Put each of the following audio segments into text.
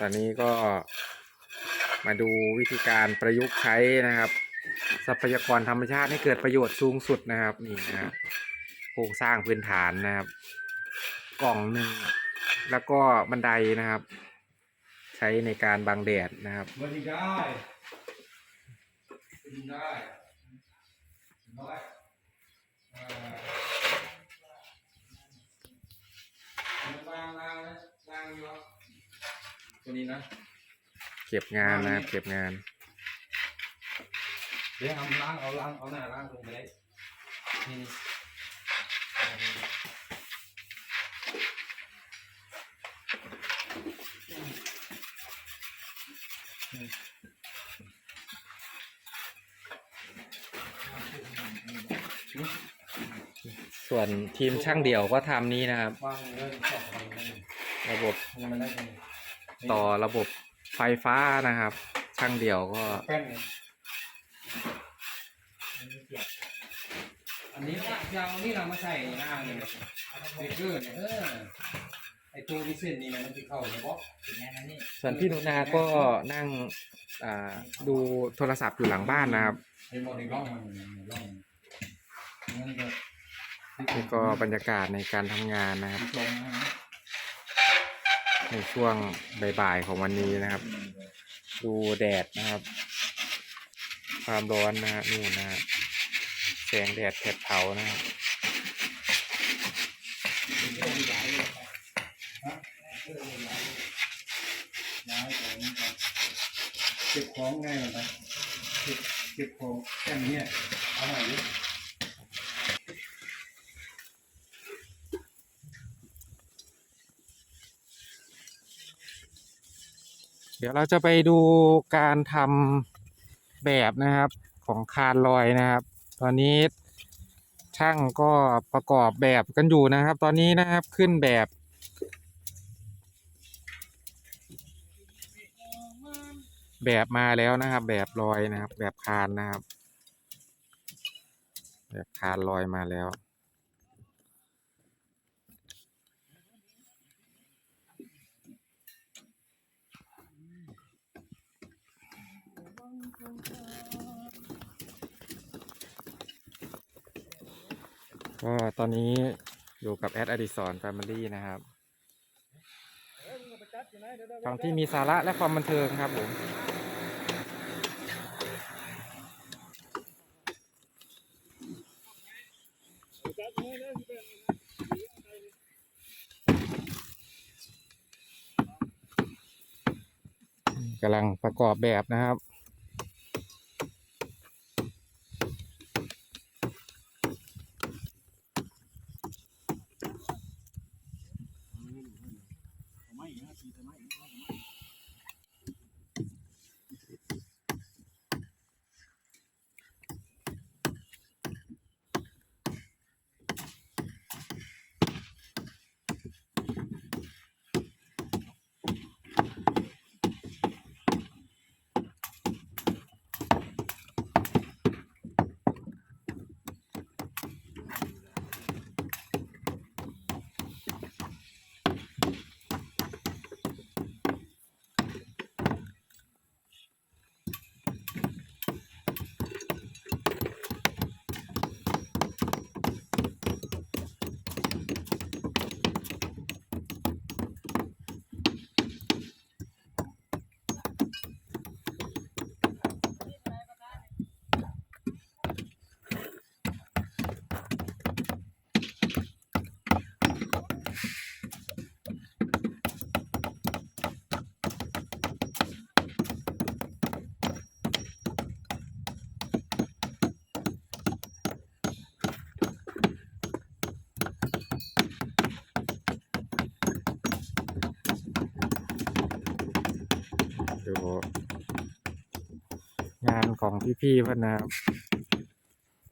ตอนนี้ก็มาดูวิธีการประยุกต์ใช้นะครับ ทรัพยากรธรรมชาติให้เกิดประโยชน์สูงสุดนะครับนี่นะครับโครงสร้างพื้นฐานนะครับ กล่องหนึ่งแล้วก็บันไดนะครับ ใช้ในการบังแดดนะครับมันยิงได้ได้ ตัวนี้นะเก็บงานนะครับเก็บงาน เดี๋ยวทำล้างเอาล้างเอาหน้าล้างลงไปเลยนี่นี่ส่วนทีมช่างเดี่ยวก็ทำนี้นะครับ วางเงินชอบวางเงินระบบ ยังไม่ได้เลย ต่อระบบไฟฟ้านะครับ ช่างเดี่ยวก็ แป้นไงอันนี้ละยาวนี่เรามาใส่หน้าเลยเบเกอร์เนี่ยเออไอตัวที่เส้นนี่นะมันจะเข้าเลยบล็อกถึงแม้นั้นนี่ส่วนพี่หนุนาก็นั่งอ่าดูโทรศัพท์อยู่หลังบ้านนะครับไอ้บอลในร่องมันในร่องมันก็นี่ก็บรรยากาศในการทำงานนะครับลงนะ ในช่วงบ่ายๆของวันนี้นะครับ ดูแดดนะครับ ความร้อนนะฮะนู่นนะฮะแสงแดดแผดเผานะครับย้ายของเก็บของง่ายมันไปเก็บเก็บของแค่นี้เอาหน่อยดิ เดี๋ยวเราจะไปดูการทำแบบนะครับของคานลอยนะครับ ตอนนี้ช่างก็ประกอบแบบกันอยู่นะครับ ตอนนี้นะครับขึ้นแบบแบบมาแล้วนะครับ แบบลอยนะครับ แบบคานนะครับ แบบคานลอยมาแล้ว ก็ตอนนี้อยู่กับแอดอดิสรแฟมิลี่นะครับฝั่งที่มีสาระและความบันเทิงครับผมกำลังประกอบแบบนะครับานของพี่ๆพ่อนะครับ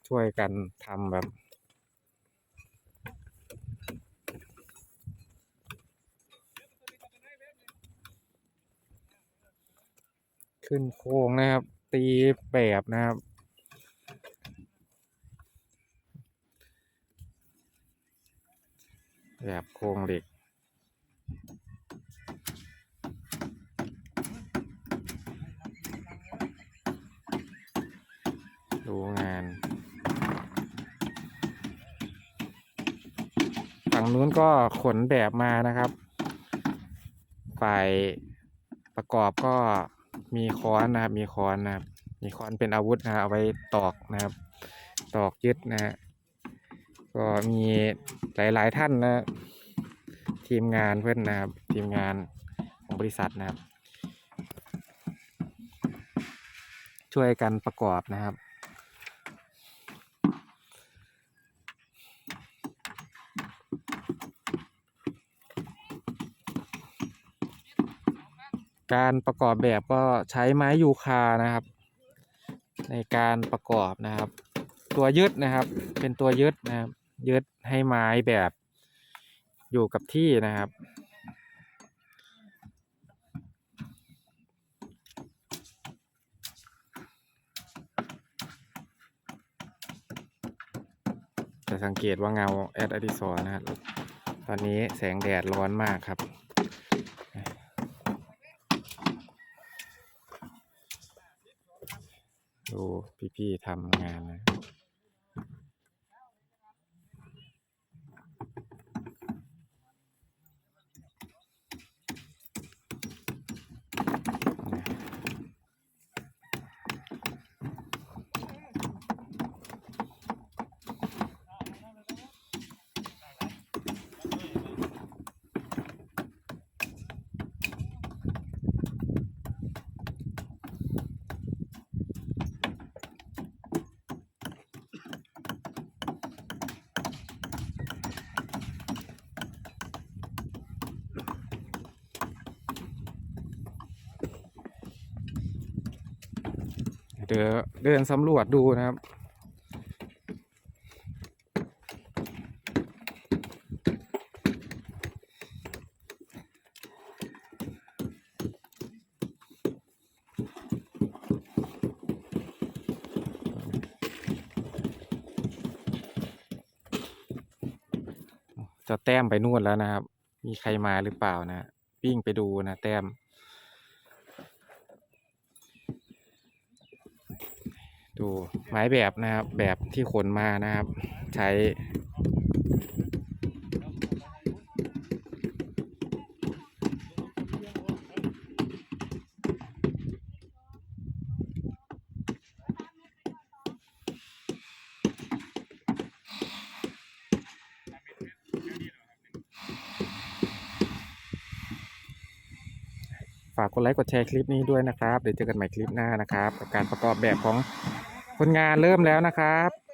ช่วยกันทำแบบขึ้นโครงนะครับ ตีแบบนะครับ แบบโครงเหล็ก ดูงาน ฝั่งนู้นก็ขนแบบมานะครับ ฝ่ายประกอบก็มีค้อนนะครับ มีค้อนนะครับ มีค้อนเป็นอาวุธนะครับเอาไว้ตอกนะครับ ตอกยึดนะฮะ ก็มีหลายๆท่านนะทีมงานเพื่อนนะครับ ทีมงานของบริษัทนะครับ ช่วยกันประกอบนะครับ การประกอบแบบก็ใช้ไม้ยูคานะครับ ในการประกอบนะครับ ตัวยึดนะครับ เป็นตัวยึดนะครับยึดให้ไม้แบบอยู่กับที่นะครับ จะสังเกตว่าเงาแอดอดิสรนะครับ ตอนนี้แสงแดดร้อนมากครับ ดูพี่ๆทำงานนะ เดี๋ยวเดินสำรวจดูนะครับ จะแต้มไปนู่นแล้วนะครับ มีใครมาหรือเปล่านะวิ่งไปดูนะแต้ม ดูไม้แบบนะครับ แบบที่ขนมานะครับ ใช้ฝากกดไลค์กดแชร์คลิปนี้ด้วยนะครับ เดี๋ยวเจอกันใหม่คลิปหน้านะครับ กับการประกอบแบบของ คนงานเริ่มแล้วนะครับ